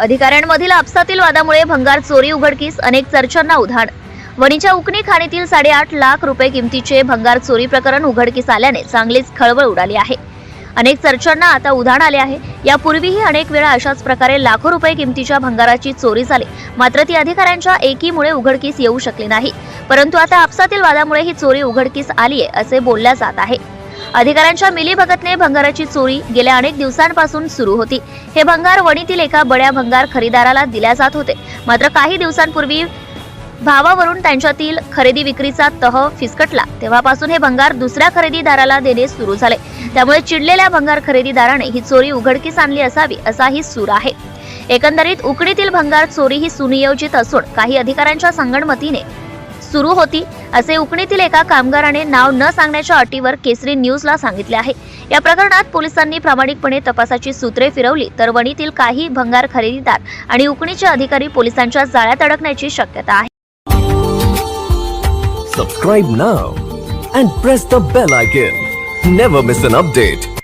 अधिकाऱ्यांमधील आपसातील वादामुळे भंगार चोरी उघडकीस अनेक चर्चांना उधाण. वणीच्या उकणी खाणीतील साडेआठ लाख रुपये किमतीचे भंगार चोरी प्रकरण उघडकीस आल्याने चांगलीच खळबळ उडाली आहे. अनेक चर्चांना आता उधाण आले आहे. यापूर्वीही अनेक वेळा अशाच प्रकारे लाखो रुपये किमतीच्या भंगाराची चोरी झाली. मात्र ती अधिकाऱ्यांच्या एकीमुळे उघडकीस येऊ शकली नाही. परंतु आता आपसातील वादामुळे ही चोरी उघडकीस आली आहे असे बोलल्या जात आहे. अधिकाऱ्यांच्या मिलीभगतने भंगाराची चोरी गेल्या अनेक दिवसांपासून सुरू होती. हे भंगार वणीतील एका बड्या भंगार खरेदाराला दिल्या जात होते. मात्र काही दिवसांपूर्वी भावावरून त्यांच्यातील खरेदी विक्रीचा तह फिसकटला. तेव्हापासून हे भंगार दुसऱ्या खरेदीदाराला देणे सुरू झाले. त्यामुळे चिडलेल्या भंगार खरेदीदाराने ही चोरी उघडकीस आणली असावी असाही सूर आहे. एकंदरीत उकडीतील भंगार चोरी ही सुनियोजित असून काही अधिकाऱ्यांच्या संगणमतीने सुरू होती असे उकणीतील एका कामगाराने नाव न सांगण्याच्या अटीवर केसरी न्यूजला सांगितले आहे या प्रकरणात पोलिसांनी प्रामाणिकपणे तपासाची सूत्रे फिरवली तर वणीतील काही भंगार खरेदीदार आणि उकणीचे अधिकारी पोलिसांच्या जाळ्यात अडकण्याची शक्यता आहे Subscribe now and press the bell icon. Never miss an update.